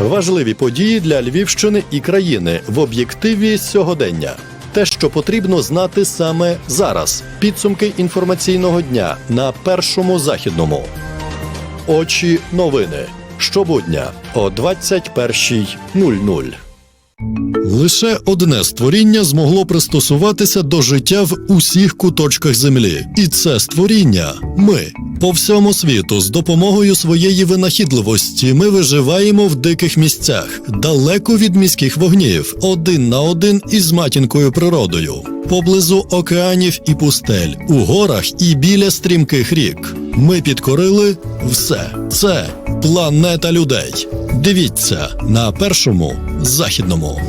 Важливі події для Львівщини і країни в об'єктиві сьогодення. Те, що потрібно знати саме зараз. Підсумки інформаційного дня на першому західному. Очі новини. Щобудня о 21.00. Лише одне створіння змогло пристосуватися до життя в усіх куточках землі, і це створіння ми. По всьому світу з допомогою своєї винахідливості ми виживаємо в диких місцях, далеко від міських вогнів, один на один із матінкою природою, поблизу океанів і пустель, у горах і біля стрімких рік. Ми підкорили все. Це планета людей. Дивіться на першому західному.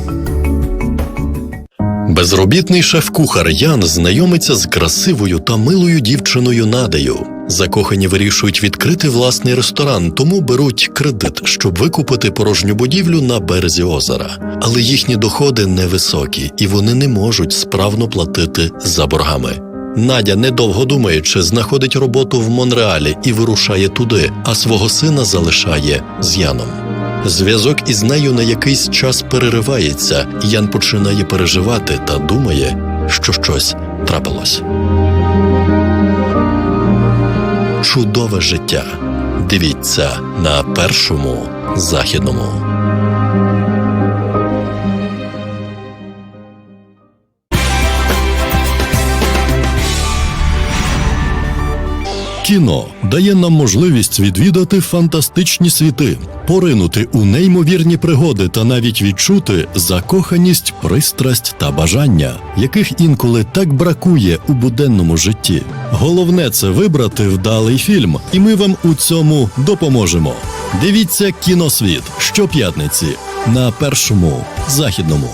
Безробітний шеф-кухар Ян знайомиться з красивою та милою дівчиною Надею. Закохані вирішують відкрити власний ресторан, тому беруть кредит, щоб викупити порожню будівлю на березі озера. Але їхні доходи невисокі, і вони не можуть справно платити за боргами. Надя, недовго думаючи, знаходить роботу в Монреалі і вирушає туди, а свого сина залишає з Яном. Зв'язок із нею на якийсь час переривається, Ян починає переживати та думає, що щось трапилось. Чудове життя. Дивіться на першому західному. Кіно дає нам можливість відвідати фантастичні світи, поринути у неймовірні пригоди та навіть відчути закоханість, пристрасть та бажання, яких інколи так бракує у буденному житті. Головне це вибрати вдалий фільм, і ми вам у цьому допоможемо. Дивіться кіносвіт щоп'ятниці на першому західному.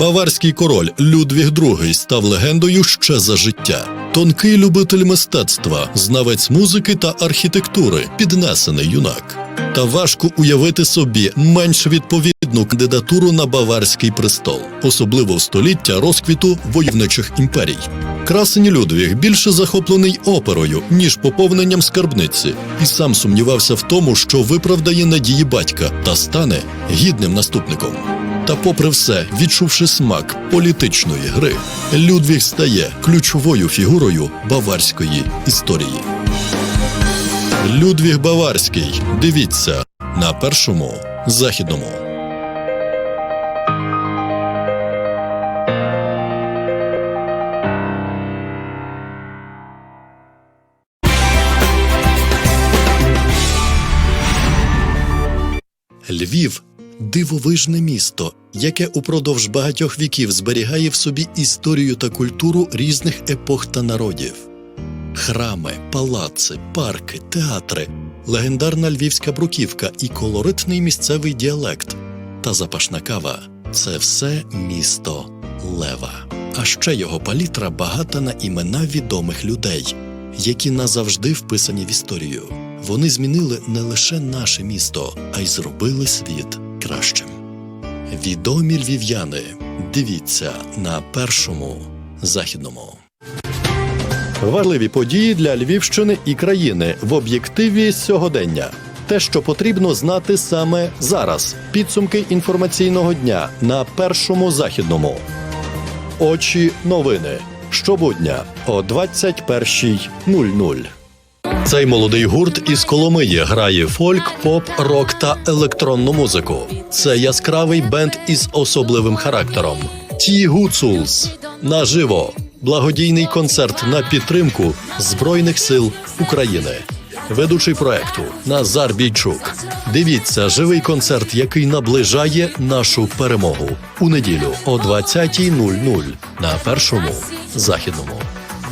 Баварський король Людвіг II став легендою ще за життя. Тонкий любитель мистецтва, знавець музики та архітектури, піднесений юнак. Та важко уявити собі менш відповідну кандидатуру на баварський престол, особливо в століття розквіту войовничих імперій. Красень Людвіг більше захоплений оперою, ніж поповненням скарбниці, і сам сумнівався в тому, що виправдає надії батька та стане гідним наступником. Та, попри все, відчувши смак політичної гри, Людвіг стає ключовою фігурою баварської історії. Людвіг Баварський. Дивіться на першому західному. Львів дивовижне місто, яке упродовж багатьох віків зберігає в собі історію та культуру різних епох та народів. Храми, палаци, парки, театри, легендарна львівська бруківка і колоритний місцевий діалект та запашна кава це все місто Лева. А ще його палітра багата на імена відомих людей, які назавжди вписані в історію. Вони змінили не лише наше місто, а й зробили світ кращим. Відомі львів'яни. Дивіться на першому західному. Важливі події для Львівщини і країни в об'єктиві сьогодення. Те, що потрібно знати саме зараз. Підсумки інформаційного дня на першому західному. Очі новини. Щобудня о 21.00. Цей молодий гурт із Коломиї грає фольк, поп, рок та електронну музику. Це яскравий бенд із особливим характером. Ті Гуцулс наживо. Благодійний концерт на підтримку Збройних сил України. Ведучий проекту Назар Бійчук. Дивіться живий концерт, який наближає нашу перемогу у неділю о 20.00 на першому західному.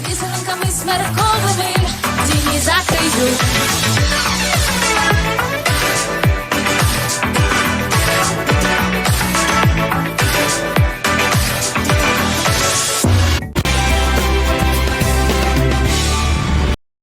Візерунками смерковими дні закриють.